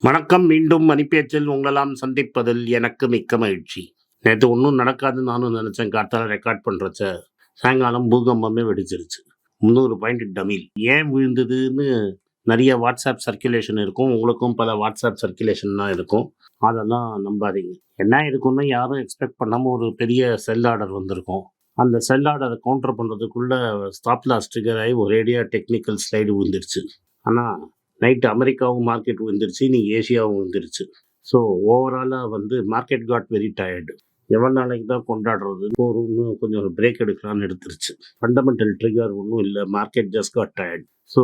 வணக்கம். மீண்டும் மணிப்பேச்சில் உங்களெல்லாம் சந்திப்பதில் எனக்கு மிக்க மகிழ்ச்சி. நேற்று ஒன்றும் நடக்காதுன்னு நானும் நினச்சேன். காத்தால ரெக்கார்ட் பண்ணுறச்ச சாயங்காலம் பூகம்பமே வெடிச்சிருச்சு. முந்நூறு பாயிண்ட் டமில். ஏன் விழுந்ததுன்னு நிறைய வாட்ஸ்அப் சர்க்குலேஷன் இருக்கும். உங்களுக்கும் பல வாட்ஸ்அப் சர்க்குலேஷன்லாம் இருக்கும். அதெல்லாம் நம்பாதீங்க. என்ன இருக்குன்னா யாரும் எக்ஸ்பெக்ட் பண்ணாமல் ஒரு பெரிய செல் ஆர்டர் வந்திருக்கும். அந்த செல் ஆர்டரை கவுண்டர் பண்ணுறதுக்குள்ளே ஸ்டாப் லாஸ் ட்ரிகர் ஆகி ஒரேடியாக டெக்னிக்கல் ஸ்லைடு விழுந்துருச்சு. ஆனால் நைட்டு அமெரிக்காவும் மார்க்கெட் வந்துருச்சு இன்னைக்கு ஏஷியாவும் வந்துருச்சு ஸோ ஓவராலாக வந்து மார்க்கெட் காட் வெரி டயர்டு எவ்வளோ நாளைக்கு தான் கொண்டாடுறது? ஒரு இன்னும் கொஞ்சம் பிரேக் எடுக்கலாம்னு எடுத்துருச்சு. ஃபண்டமெண்டல் ட்ரிகர் ஒன்றும் இல்லை. Market just got tired so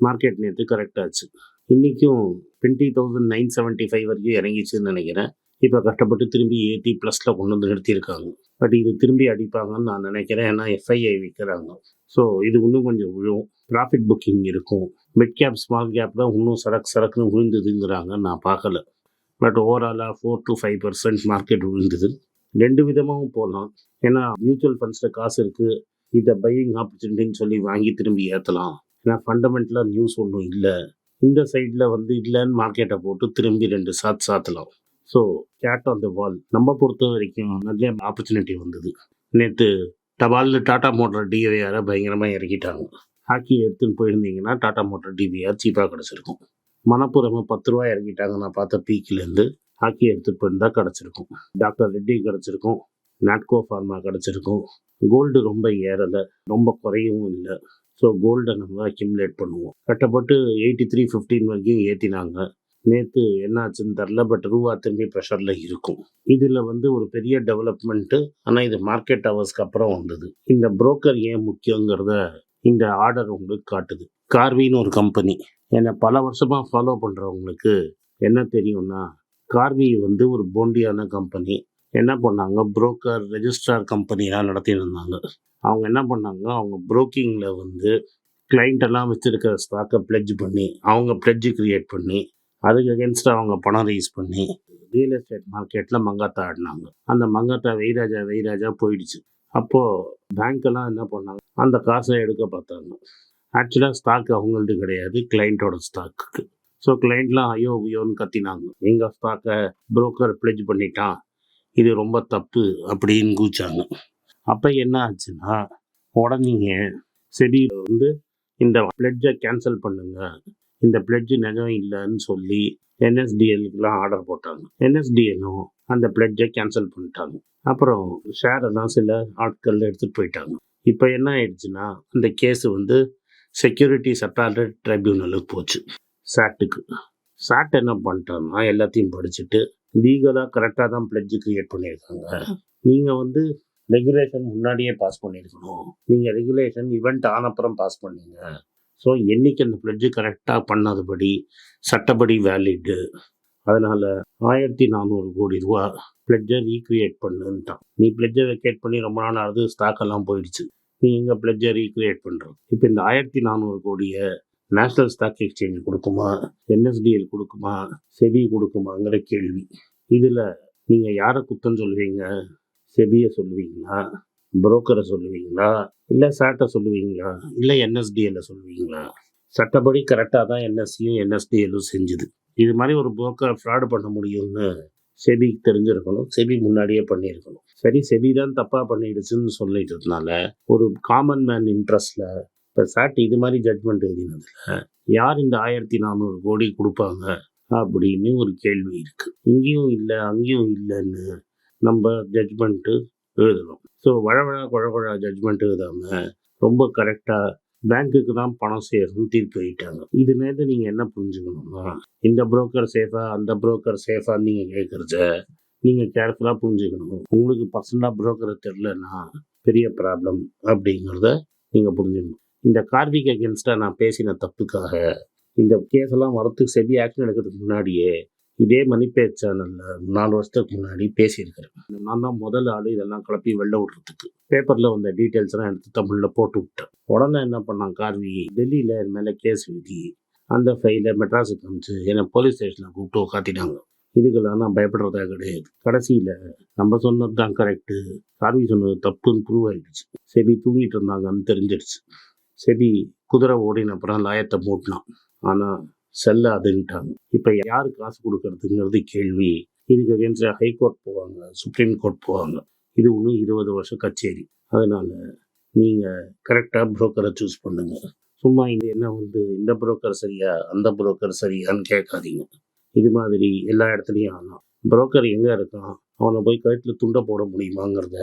market நேற்று கரெக்டாச்சு இன்றைக்கும் twenty thousand nine seventy five வரைக்கும் இறங்கிச்சுன்னு நினைக்கிறேன். இப்போ கஷ்டப்பட்டு திரும்பி ஏற்றி ப்ளஸில் கொண்டு வந்து நிறுத்தியிருக்காங்க. பட் இது திரும்பி அடிப்பாங்கன்னு நான் நினைக்கிறேன். ஏன்னா எஃப்ஐஐ விற்கிறாங்க ஸோ இது இன்னும் கொஞ்சம் விழும். ப்ராஃபிட் புக்கிங் இருக்கும். மிட் கேப் ஸ்மால் கேப் தான் இன்னும் சரக்கு சரக்குன்னு விழுந்ததுங்கிறாங்க. நான் பார்க்கல. பட் ஓவராலாக four to five percent market விழுந்தது. ரெண்டு விதமாகவும் போகலாம். ஏன்னா மியூச்சுவல் ஃபண்ட்ஸில் காசு இருக்குது இதை பையிங் ஆப்பர்ச்சுனிட்டின்னு சொல்லி வாங்கி திரும்பி ஏற்றலாம் ஏன்னா ஃபண்டமெண்டலாக நியூஸ் ஒன்றும் இல்லை. இந்த சைடில் வந்து இல்லைன்னு மார்க்கெட்டை போட்டு திரும்பி ரெண்டு சாத் சாத்தலாம் so cat on the wall நம்ம பொறுத்த வரைக்கும் நிறைய ஆப்பர்ச்சுனிட்டி வந்தது. நேற்று தபாலில் டாடா மோட்டர் டிவிஆரை பயங்கரமாக இறக்கிட்டாங்க. ஹாக்கி எடுத்துன்னு போயிருந்தீங்கன்னா டாடா மோட்டர் டிவிஆர் சீப்பாக கிடச்சிருக்கும். மணப்புறமாக பத்து ரூபா இறக்கிட்டாங்க நான் பார்த்த பீக்கிலேருந்து. ஹாக்கி எடுத்துகிட்டு போயிருந்தா கிடச்சிருக்கும். டாக்டர் ரெட்டி கிடச்சிருக்கும். நாட்கோ ஃபார்மா கிடச்சிருக்கும். கோல்டு ரொம்ப ஏறலை ரொம்ப குறையவும் இல்லை. ஸோ கோல்டை நம்ம அக்யூமுலேட் பண்ணுவோம். கட்டப்பட்டு எயிட்டி த்ரீ ஃபிஃப்டீன் வரைக்கும் ஏற்றினாங்க நேற்று என்னாச்சுன்னு தெரில பட் ரூபா திரும்பி ப்ரெஷரில் இருக்கும். இதில் வந்து ஒரு பெரிய டெவலப்மெண்ட்டு ஆனால் இது மார்க்கெட் ஹவர்ஸ்க்கு அப்புறம் வந்தது. இந்த புரோக்கர் ஏன் முக்கியங்கிறத இந்த ஆர்டர் உங்களுக்கு காட்டுது. கார்வின்னு ஒரு கம்பெனி என்னை பல வருஷமாக ஃபாலோ பண்ணுறவங்களுக்கு என்ன தெரியும்னா கார்வி வந்து ஒரு போண்டியான கம்பெனி என்ன பண்ணாங்க? புரோக்கர் ரெஜிஸ்ட்ரார் கம்பெனியாக நடத்திட்டு இருந்தாங்க அவங்க என்ன பண்ணாங்க? அவங்க புரோக்கிங்கில் வந்து client எல்லாம் வச்சுருக்கிற ஸ்டாக்கை பிளட்ஜ் பண்ணி அவங்க pledge கிரியேட் பண்ணி அதுக்கு அகேன்ஸ்டாக அவங்க பணம் ரைஸ் பண்ணி ரியல் எஸ்டேட் மார்க்கெட்டில் மங்காத்தா ஆடினாங்க. அந்த மங்காத்தா வெய்ராஜா வெய்ராஜா போயிடுச்சு. அப்போது பேங்க்கெல்லாம் என்ன பண்ணாங்க? அந்த காசை எடுக்க பார்த்தாங்க. ஆக்சுவலாக ஸ்டாக் அவங்களது கிடையாது கிளைண்ட்டோட ஸ்டாக்குக்கு ஸோ கிளைண்ட்லாம் ஐயோ ஐயோன்னு கத்தினாங்க. எங்கள் ஸ்டாக்கை புரோக்கர் pledge பண்ணிட்டான். இது ரொம்ப தப்பு அப்படின்னு கூச்சாங்க. அப்போ என்ன ஆச்சுன்னா உடனேங்க செடியில் வந்து இந்த பிளட்ஜை கேன்சல் பண்ணுங்க. இந்த பிளட்ஜ் நிஜம் இல்லைன்னு சொல்லி என்எஸ்டிஎலுக்குலாம் ஆர்டர் போட்டாங்க. என்எஸ்டிஎலும் அந்த பிளட்ஜை கேன்சல் பண்ணிட்டாங்க. அப்புறம் ஷேர் எல்லாம் சில ஆட்கள் எடுத்துகிட்டு போயிட்டாங்க. இப்போ என்ன ஆயிடுச்சுன்னா அந்த கேஸ் வந்து செக்யூரிட்டிஸ் அப்பாலட் ட்ரைபியூனலுக்கு போச்சு. சாட்டுக்கு சாட் என்ன பண்ணிட்டான்னா எல்லாத்தையும் படிச்சுட்டு லீகலாக கரெக்டாக தான் பிளட்ஜ் கிரியேட் பண்ணியிருக்காங்க. நீங்கள் வந்து ரெகுலேஷன் முன்னாடியே பாஸ் பண்ணியிருக்கணும் நீங்கள் ரெகுலேஷன் இவெண்ட் ஆனப்புறம் பாஸ் பண்ணீங்க. ஸோ என்னைக்கு அந்த பிளட்ஜு கரெக்டாக பண்ணாதபடி சட்டப்படி வேலிடு அதனால் ஆயிரத்தி நானூறு கோடி ரூபா பிளட்ஜை ரீக்ரியேட் பண்ணுன்ட்டான். நீ பிளட்ஜை வெக்கேட் பண்ணி ரொம்ப நாள் ஆகுது ஸ்டாக்கெல்லாம் போயிடுச்சு. நீ இங்கே பிளட்ஜை ரீக்ரியேட் பண்ணுறோம் இப்போ இந்த ஆயிரத்தி நானூறு கோடியை நேஷ்னல் ஸ்டாக் எக்ஸ்சேஞ்ச் கொடுக்குமா? என்எஸ்டிஎல் கொடுக்குமா? செபி கொடுக்குமாங்கிற கேள்வி. இதில் நீங்கள் யாரை குத்தம் சொல்வீங்க? செபியை சொல்லுவீங்களா புரோக்கரை சொல்லுவீங்களா? இல்லை சாட்டை சொல்லுவீங்களா? இல்லை என்எஸ்டிஎல்ல சொல்லுவீங்களா? சட்டப்படி கரெக்டாக தான் என்எஸ்சியும் என்எஸ்டிஎல்லும் செஞ்சுது. இது மாதிரி ஒரு புரோக்கரை ஃப்ராடு பண்ண முடியும்னு செபிக்கு தெரிஞ்சிருக்கணும். செபி முன்னாடியே பண்ணியிருக்கணும் சரி செபி தான் தப்பாக பண்ணிடுச்சுன்னு சொல்லிட்டதுனால ஒரு காமன் மேன் இன்ட்ரெஸ்டில் இப்போ சாட் இது மாதிரி ஜட்மெண்ட் எழுதினதில் யார் இந்த ஆயிரத்தி நானூறு கோடி கொடுப்பாங்க அப்படின்னு ஒரு கேள்வி இருக்குது இங்கேயும் இல்லை அங்கேயும் இல்லைன்னு நம்ம ஜட்மெண்ட்டு எழுதணும். ஸோ வழவழ குழகுழா ஜட்ஜ்மெண்ட் எழுதாமல் ரொம்ப கரெக்டாக பேங்க்குக்கு தான் பணம் சேரணும் தீர்ப்பு வைட்டாங்க இது நேரத்தை நீங்கள் என்ன புரிஞ்சுக்கணும்னா இந்த புரோக்கர் சேஃபா அந்த புரோக்கர் சேஃபான்னு நீங்கள் கேட்குறத நீங்கள் கேர்ஃபுல்லாக புரிஞ்சுக்கணும். உங்களுக்கு பர்சனலாக புரோக்கரை தெரிலன்னா பெரிய ப்ராப்ளம் அப்படிங்கிறத நீங்கள் புரிஞ்சுக்கணும். இந்த கார்விக் அகேன்ஸ்டாக நான் பேசின தப்புக்காக இந்த கேஸ் எல்லாம் வரத்துக்கு செவி ஆக்ஷன் எடுக்கிறதுக்கு முன்னாடியே இதே மணிப்பேர் சேனலில் நாலு வருஷத்துக்கு முன்னாடி பேசியிருக்கிறேன். நான் தான் முதல் ஆள் இதெல்லாம் கிளப்பி வெளில விடுறதுக்கு. பேப்பரில் வந்த டீட்டெயில்ஸ்லாம் எடுத்து தமிழில் போட்டு விட்டேன். உடனே என்ன பண்ணான் கார்வி டெல்லியில் என் மேலே கேஸ் எழுதி அந்த ஃபைலை மெட்ராஸுக்கு அனுப்பிச்சு என்னை போலீஸ் ஸ்டேஷனில் கூப்பிட்டு உட்காத்திட்டாங்க இதுக்கெல்லாம் நான் பயப்படுறதா கிடையாது. கடைசியில் நம்ம சொன்னது தான் கரெக்டு கார்வி சொன்னது தப்புன்னு ப்ரூவ் ஆகிடுச்சு செபி தூங்கிட்டு இருந்தாங்கன்னு தெரிஞ்சிடுச்சு. செபி குதிரை ஓடின அப்புறம் லாயத்தை மூட்டினான். ஆனால் செல்லாதுன்ட்டாங்க. இப்போ யார் காசு கொடுக்கறதுங்கிறது கேள்வி. இதுக்கு அகேன்ஸ்ட் ஹைகோர்ட் போவாங்க சுப்ரீம் கோர்ட் போவாங்க. இது ஒன்றும் இருபது வருஷம் கச்சேரி. அதனால் நீங்கள் கரெக்டாக புரோக்கரை சூஸ் பண்ணுங்கள் சும்மா இது என்ன வந்து இந்த புரோக்கர் சரியா அந்த புரோக்கர் சரியான்னு கேட்காதீங்க. இது மாதிரி எல்லா இடத்துலையும் ஆனால் புரோக்கர் எங்கே இருக்கான்? அவனை போய் கழுத்தில் துண்டை போட முடியுமாங்கிறத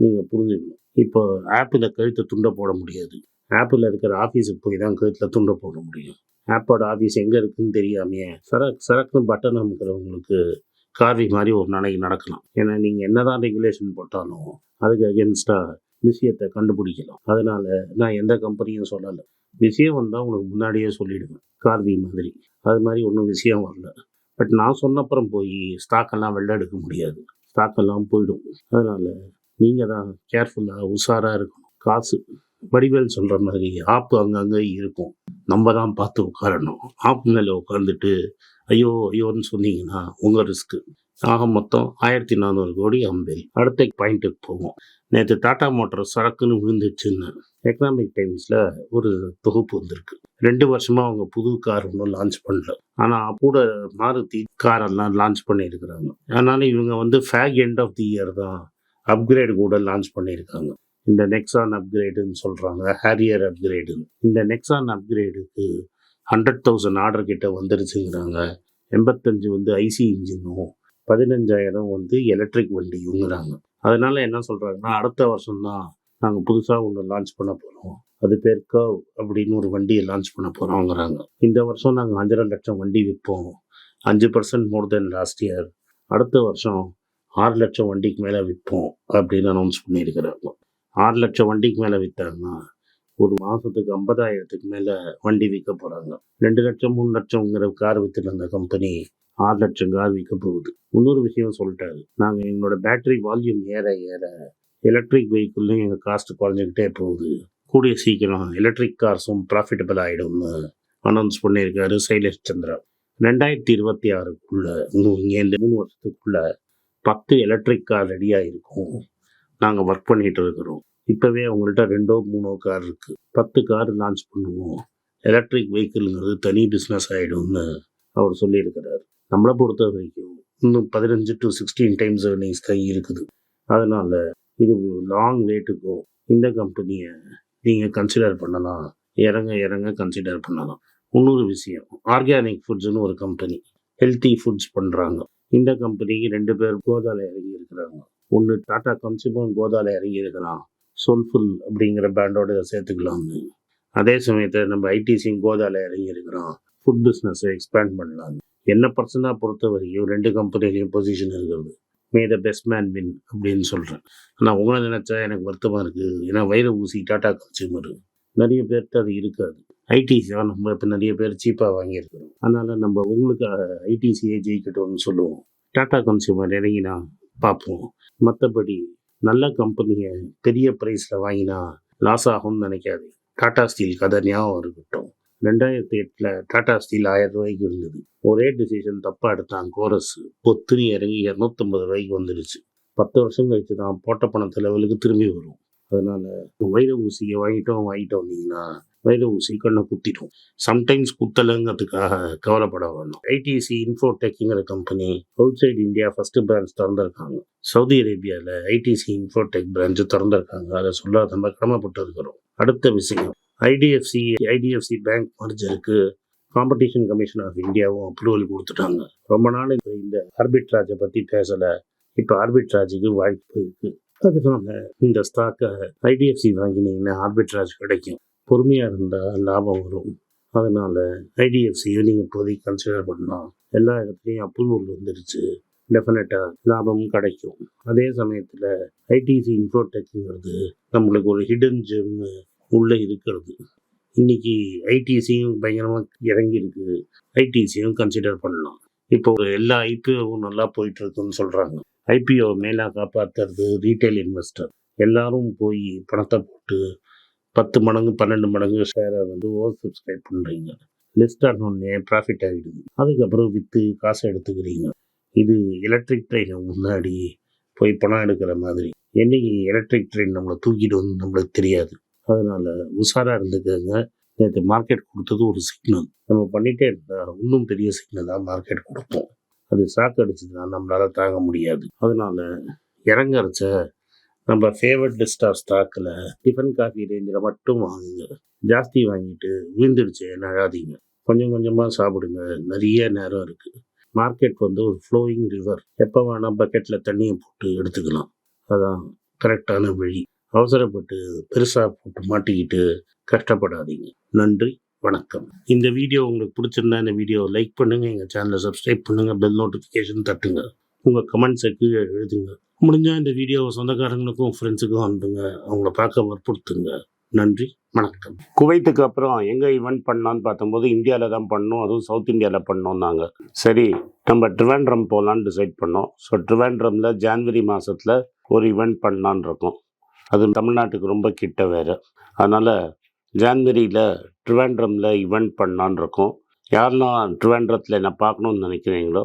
நீங்கள் புரிஞ்சுக்கணும். இப்போ ஆப்பில் கழுத்தை துண்டை போட முடியாது. ஆப்பில் இருக்கிற ஆஃபீஸுக்கு போய் தான் கழுத்தில் துண்டை போட முடியும். ஆப்போட ஆஃபீஸ் எங்கே இருக்குன்னு தெரியாமையே சரக் சரக்குன்னு பட்டன் அமுக்கிறவங்களுக்கு கார்வி மாதிரி ஒரு நாளைக்கு நடக்கலாம். ஏன்னா நீங்கள் என்னதான் ரெகுலேஷன் போட்டாலும் அதுக்கு அகேன்ஸ்டாக விஷயத்தை கண்டுபிடிக்கலாம். அதனால் நான் எந்த கம்பெனியும் சொல்லலை. விஷயம் வந்தால் உங்களுக்கு முன்னாடியே சொல்லிவிடுவேன் கார்வி மாதிரி. அது மாதிரி ஒன்றும் விஷயம் வரல. பட் நான் சொன்னப்புறம் போய் ஸ்டாக்கெல்லாம் வெளில எடுக்க முடியாது. ஸ்டாக்கெல்லாம் போயிடும். அதனால் நீங்கள் தான் கேர்ஃபுல்லாக உஷாராக இருக்கணும். காசு வடிவேல் சொல்கிற மாதிரி ஆப்பு அங்கங்கே இருக்கும். நம்ம தான் பார்த்து உட்காரணும். ஆப் மேலே உட்காந்துட்டு ஐயோ ஐயோன்னு சொன்னீங்கன்னா உங்கள் ரிஸ்க்கு ஆக மொத்தம் ஆயிரத்தி நானூறு கோடி அம்பேல். அடுத்த பாயிண்ட்டுக்கு போவோம். நேற்று டாடா மோட்டார் சரக்குன்னு விழுந்துச்சுன்னு எக்கனாமிக் டைம்ஸில் ஒரு தொகுப்பு வந்திருக்கு. ரெண்டு வருஷமாக அவங்க புது கார் ஒன்றும் லான்ச் பண்ணல. ஆனால் கூட மாருதி காரெல்லாம் லான்ச் பண்ணியிருக்கிறாங்க. அதனால இவங்க வந்து fag end of the year தான் அப்கிரேட் கூட லான்ச் பண்ணியிருக்காங்க. இந்த நெக்ஸான் அப்கிரேடுன்னு சொல்கிறாங்க ஹேரியர் அப்கிரேடுன்னு இந்த நெக்ஸான் அப்கிரேடுக்கு ஹண்ட்ரட் தௌசண்ட் ஆர்டர் கிட்ட வந்துருச்சுங்கிறாங்க. எண்பத்தஞ்சு வந்து ஐசி இன்ஜினும் பதினஞ்சாயிரம் வந்து எலக்ட்ரிக் வண்டியுங்கிறாங்க. அதனால் என்ன சொல்கிறாங்கன்னா அடுத்த வருஷம்தான் நாங்கள் புதுசாக ஒன்று லான்ச் பண்ண போகிறோம் அது பேர் கவ் அப்படின்னு ஒரு வண்டியை லான்ச் பண்ண போகிறோங்கிறாங்க இந்த வருஷம் நாங்கள் அஞ்சரை லட்சம் வண்டி விற்போம். அஞ்சு percent more then last year அடுத்த வருஷம் ஆறு லட்சம் வண்டிக்கு மேலே விற்போம் அப்படின்னு அனௌன்ஸ் பண்ணியிருக்கிறாங்க. ஆறு லட்சம் வண்டிக்கு மேலே விற்றாங்கன்னா ஒரு மாதத்துக்கு ஐம்பதாயிரத்துக்கு மேலே வண்டி விற்க போகிறாங்க ரெண்டு லட்சம் மூணு லட்சம்ங்கிற கார் விற்றுட்டு அந்த கம்பெனி ஆறு லட்சம் கார் விற்க போகுது. இன்னொரு விஷயம் சொல்லிட்டாரு. நாங்கள் எங்களோட பேட்டரி வால்யூம் ஏற ஏற எலக்ட்ரிக் வெஹிக்கிள்லையும் எங்கள் காஸ்ட் குறைஞ்சிக்கிட்டே போகுது. கூடிய சீக்கிரம் எலக்ட்ரிக் கார்ஸும் ப்ராஃபிட்டபிள் ஆகிடும்னு அனௌன்ஸ் பண்ணியிருக்காரு சைலேஷ் சந்திரா. ரெண்டாயிரத்தி இருபத்தி ஆறுக்குள்ள இங்கேருந்து மூணு வருஷத்துக்குள்ளே பத்து எலக்ட்ரிக் கார் ரெடியாக இருக்கும் நாங்கள் ஒர்க் பண்ணிகிட்டு இருக்கிறோம். இப்போவே அவங்கள்ட்ட ரெண்டோ மூணோ கார் இருக்குது பத்து கார் லான்ச் பண்ணுவோம். எலக்ட்ரிக் வெஹிக்கிள்ங்கிறது தனி பிஸ்னஸ் ஆகிடும்னு அவர் சொல்லியிருக்கிறார். நம்மளை பொறுத்த வரைக்கும் இன்னும் பதினஞ்சு டு சிக்ஸ்டீன் டைம்ஸ் ஏர்னிங்ஸ் தான் இருக்குது. அதனால் இது லாங் வேட்டுக்கும் இந்த கம்பெனியை நீங்கள் கன்சிடர் பண்ணலாம். இறங்க இறங்க கன்சிடர் பண்ணலாம். இன்னொரு விஷயம் ஆர்கானிக் ஃபுட்ஸ்னு ஒரு கம்பெனி ஹெல்த்தி ஃபுட்ஸ் பண்ணுறாங்க இந்த கம்பெனிக்கு ரெண்டு பேர் கோதாவில் இறங்கி இருக்கிறாங்க ஒன்று டாடா கன்சியூமர் கோதாவில் இறங்கி இருக்கிறான் சோல்ஃபுல் அப்படிங்கிற பேண்டோட இதை சேர்த்துக்கலாம்னு. அதே சமயத்தில் நம்ம ஐடிசியும் கோதாவில் இறங்கி ஃபுட் பிஸ்னஸை எக்ஸ்பேண்ட் பண்ணலாம் என்ன பர்சனாக பொறுத்த வரைக்கும் ரெண்டு கம்பெனிலையும் பொசிஷன் இருக்கிறது. May the best man win அப்படின்னு சொல்கிறேன் ஆனால் உங்களை நினச்சா எனக்கு வருத்தமாக இருக்குது ஏன்னா வைர ஊசி டாடா கன்சியூமர் நிறைய பேர்கிட்ட அது இருக்காது. ஐடிசியாக நம்ம இப்போ நிறைய பேர் சீப்பாக வாங்கியிருக்கிறோம். அதனால் நம்ம உங்களுக்கு ஐடிசியே ஜெயிக்கட்டும்னு சொல்லுவோம். டாடா கன்சியூமர் இறங்கினா பார்ப்போம். மற்றபடி நல்ல கம்பெனியை பெரிய ப்ரைஸில் வாங்கினா லாஸ் ஆகும்னு நினைக்காது டாடா ஸ்டீல் கதை ஞாபகம் இருக்கட்டும். ரெண்டாயிரத்தி எட்டில் டாடா ஸ்டீல் ஆயிரம் ரூபாய்க்கு இருந்தது. ஒரே டிசிஷன் தப்பாக எடுத்தான் கோரஸ். பொத்துனி இறங்கி இரநூத்தம்பது ரூபாய்க்கு வந்துடுச்சு. பத்து வருஷம் கழிச்சு தான் போட்ட பணத்து லெவலுக்கு திரும்பி வரும். அதனால் வைர ஊசியை வாங்கிட்டோம் வாங்கிட்டோம் வந்தீங்கன்னா வைர சீக்கிரம் குத்திடும் சம்டைம்ஸ் குத்தலைங்கிறதுக்காக கவலைப்பட வேணும். ITC இன்ஃபோடெக்குங்கிற company outside India first branch திறந்திருக்காங்க. Saudi அரேபியாவில் ஐடிசி இன்ஃபோடெக் பிரான்ச் திறந்திருக்காங்க. அதை சொல்ல நம்ம கடமைப்பட்டு இருக்கிறோம். அடுத்த விஷயம் ஐடிஎஃப்சி ஐடிஎஃப்சி பேங்க் மர்ஜருக்கு காம்படிஷன் கமிஷன் ஆஃப் இந்தியாவும் அப்ரூவல் கொடுத்துட்டாங்க. ரொம்ப நாள் இந்த- இந்த ஆர்பிட்ராஜை பற்றி பேசலை. இப்போ ஆர்பிட்ராஜுக்கு வாய்ப்பு இருக்குது அதுக்காக இந்த ஸ்டாக்கை ஐடிஎஃப்சி வாங்கினீங்கன்னா ஆர்பிட்ராஜ் கிடைக்கும். பொறுமையாக இருந்தால் லாபம் வரும். அதனால் ஐடிஎஃப்சியை நீங்கள் இப்போதைக்கு கன்சிடர் பண்ணலாம் எல்லா இடத்துலையும் அப்ரூவல் வந்துருச்சு. டெஃபினட்டாக லாபமும் கிடைக்கும். அதே சமயத்தில் ஐடிசி இன்ஃபோடெக்ங்கிறது நம்மளுக்கு ஒரு ஹிடன் ஜெம் உள்ளே இருக்கிறது. இன்னைக்கு ஐடிசியும் பயங்கரமாக இறங்கியிருக்கு. ஐடிசியும் கன்சிடர் பண்ணலாம் இப்போ ஒரு எல்லா ஐபிஓவும் நல்லா போயிட்டுருக்குன்னு சொல்கிறாங்க ஐபிஓ மேலாக காப்பாற்றுறது ரீட்டைல் இன்வெஸ்டர் எல்லாரும் போய் பணத்தை போட்டு பத்து மடங்கு பன்னெண்டு மடங்கு ஷேரை வந்து ஓவர் சப்ஸ்கிரைப் பண்ணுறீங்க லிஸ்ட் ஆனோடனே ப்ராஃபிட் ஆகிடுது அதுக்கப்புறம் விற்று காசை எடுத்துக்கிறீங்க. இது எலக்ட்ரிக் ட்ரெயினை முன்னாடி போய் பணம் எடுக்கிற மாதிரி. என்னைக்கு எலக்ட்ரிக் ட்ரெயின் நம்மளை தூக்கிட்டு வந்து நம்மளுக்கு தெரியாது. அதனால் உஷாராக இருந்துக்கங்க. நேற்று மார்க்கெட் கொடுத்தது ஒரு சிக்னல் நம்ம பண்ணிகிட்டே இருந்தால் இன்னும் பெரிய சிக்னலாக மார்க்கெட் கொடுப்போம். அது ஷாக் அடிச்சதுன்னா நம்மளால் தாங்க முடியாது. அதனால் இறங்கறச்ச நம்ம ஃபேவரட் டிஸ்டார் ஸ்டாக்கில் டிஃபன் காஃபி ரேஞ்சில் மட்டும் வாங்குங்க. ஜாஸ்தி வாங்கிட்டு விழுந்துடுச்சு நழாதீங்க கொஞ்சம் கொஞ்சமாக சாப்பிடுங்க. நிறைய நேரம் இருக்குது மார்க்கெட் வந்து ஒரு ஃப்ளோயிங் ரிவர் எப்போ வேணால் பக்கெட்டில் தண்ணியை போட்டு எடுத்துக்கலாம். அதான் கரெக்டான வழி. அவசரப்பட்டு பெருசாக போட்டு மாட்டிக்கிட்டு கஷ்டப்படாதீங்க. நன்றி வணக்கம். இந்த வீடியோ உங்களுக்கு பிடிச்சிருந்தா இந்த வீடியோ லைக் பண்ணுங்கள் எங்கள் சேனலை சப்ஸ்கிரைப் பண்ணுங்கள் பெல் நோட்டிஃபிகேஷன் தட்டுங்க. உங்கள் கமெண்ட்ஸுக்கு எழுதுங்க. முடிஞ்சால் இந்த வீடியோவை சொந்தக்காரங்களுக்கும் ஃப்ரெண்ட்ஸுக்கும் அனுப்புங்க. அவங்கள பார்க்க வற்புறுத்துங்க. நன்றி வணக்கம். குவைத்துக்கு அப்புறம் எங்கே ஈவெண்ட் பண்ணலான்னு பார்த்தம்போது இந்தியாவில் தான் பண்ணோம். அதுவும் சவுத் இந்தியாவில் பண்ணோம்னாங்க சரி நம்ம ட்ரிவாண்ட்ரம் போகலான்னு டிசைட் பண்ணோம். ஸோ ட்ரிவாண்ட்ரமில் ஜான்வரி மாதத்தில் ஒரு ஈவெண்ட் பண்ணலான்னு இருக்கோம். அது தமிழ்நாட்டுக்கு ரொம்ப கிட்ட வேறு. அதனால் ஜான்வரியில் ட்ரிவாண்ட்ரமில் இவெண்ட் பண்ணலான்னு இருக்கோம். யாரெல்லாம் ட்ரிவாண்ட்ரத்தில் என்ன பார்க்கணுன்னு நினைக்கிறீங்களோ